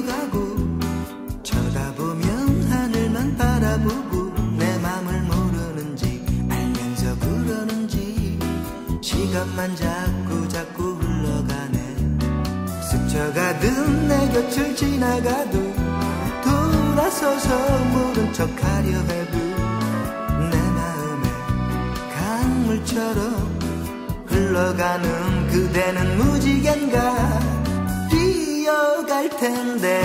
흘러가고 쳐다보면 하늘만 바라보고 내 맘을 모르는지 알면서 그러는지 시간만 자꾸 자꾸 흘러가네. 스쳐가든 내 곁을 지나가도 돌아서서 모른 척하려 해도 내 마음에 강물처럼 흘러가는 그대는 무지갠가? 뛰어갈 텐데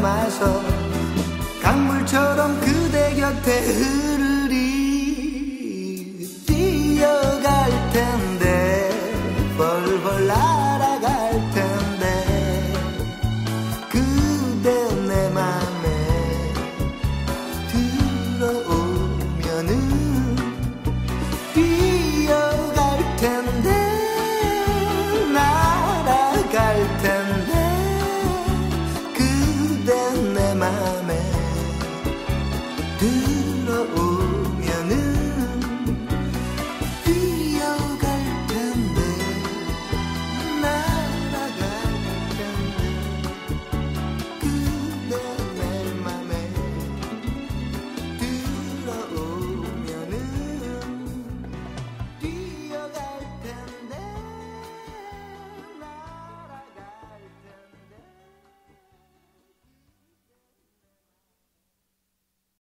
남아서 강물처럼 그대 곁에 흐르리. 뛰어갈 텐데 벌벌 날아갈 텐데 그대 내 맘에 들어오면은 뛰어갈 텐데 날아갈 텐데